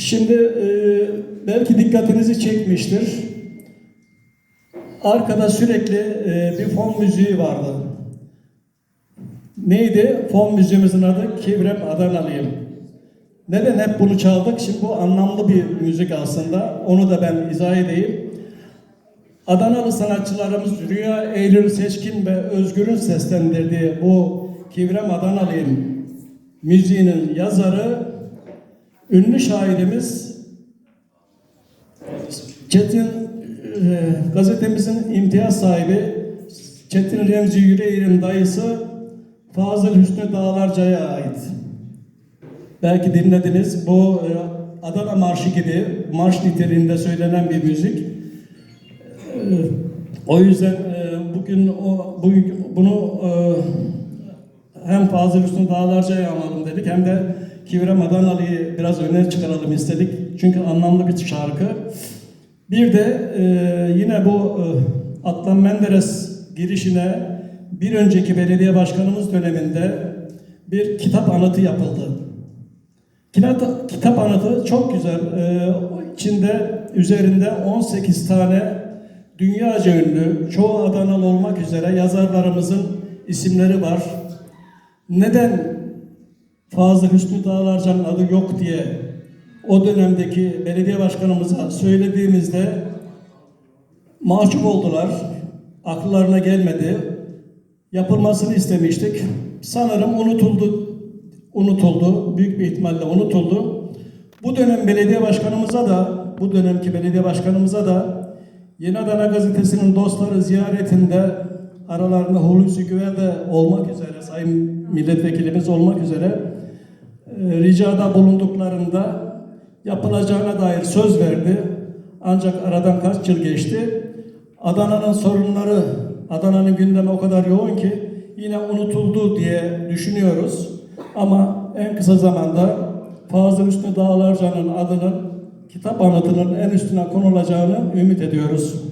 Şimdi e, belki dikkatinizi çekmiştir. Arkada sürekli e, bir fon müziği vardı. Neydi? Fon müziğimizin adı Kibrem Adanalıyım. Neden hep bunu çaldık? Şimdi bu anlamlı bir müzik aslında. Onu da ben izah edeyim. Adanalı sanatçılarımız Rüya Eylül Seçkin ve Özgür'ün seslendirdiği bu Kivrem Adanalıyım müziğinin yazarı ünlü şairimiz Çetin e, gazetemizin imtiyaz sahibi Çetin Remzi Yüreğir'in dayısı Fazıl Hüsnü Dağlarca'ya ait. Belki dinlediniz. Bu e, Adana Marşı gibi marş niteliğinde söylenen bir müzik. E, O yüzden e, bugün o bugün bunu e, hem Fazıl Hüsnü Dağlarca'ya alalım dedik hem de Kivrem Adanalı'yı biraz öne çıkaralım istedik. Çünkü anlamlı bir şarkı. Bir de e, yine bu e, Adnan Menderes girişine bir önceki belediye başkanımız döneminde bir kitap anıtı yapıldı. Kitap, kitap anıtı çok güzel. Ee, içinde üzerinde 18 tane dünyaca ünlü, çoğu Adanalı olmak üzere yazarlarımızın isimleri var. Neden Fazıl Hüsnü Dağlarca'nın adı yok diye o dönemdeki belediye başkanımıza söylediğimizde mahcup oldular. Akıllarına gelmedi. Yapılmasını istemiştik. Sanırım unutuldu. Unutuldu. Büyük bir ihtimalle unutuldu. Bu dönem belediye başkanımıza da, bu dönemki belediye başkanımıza da Yeni Adana Gazetesi'nin dostları ziyaretinde aralarında Hulusi Güven de olmak üzere, sayın milletvekilimiz olmak üzere ricada bulunduklarında yapılacağına dair söz verdi. Ancak aradan kaç yıl geçti. Adana'nın sorunları, Adana'nın gündemi o kadar yoğun ki yine unutuldu diye düşünüyoruz. Ama en kısa zamanda Fazıl Hüsnü Dağlarca'nın adının kitap anıtının en üstüne konulacağını ümit ediyoruz.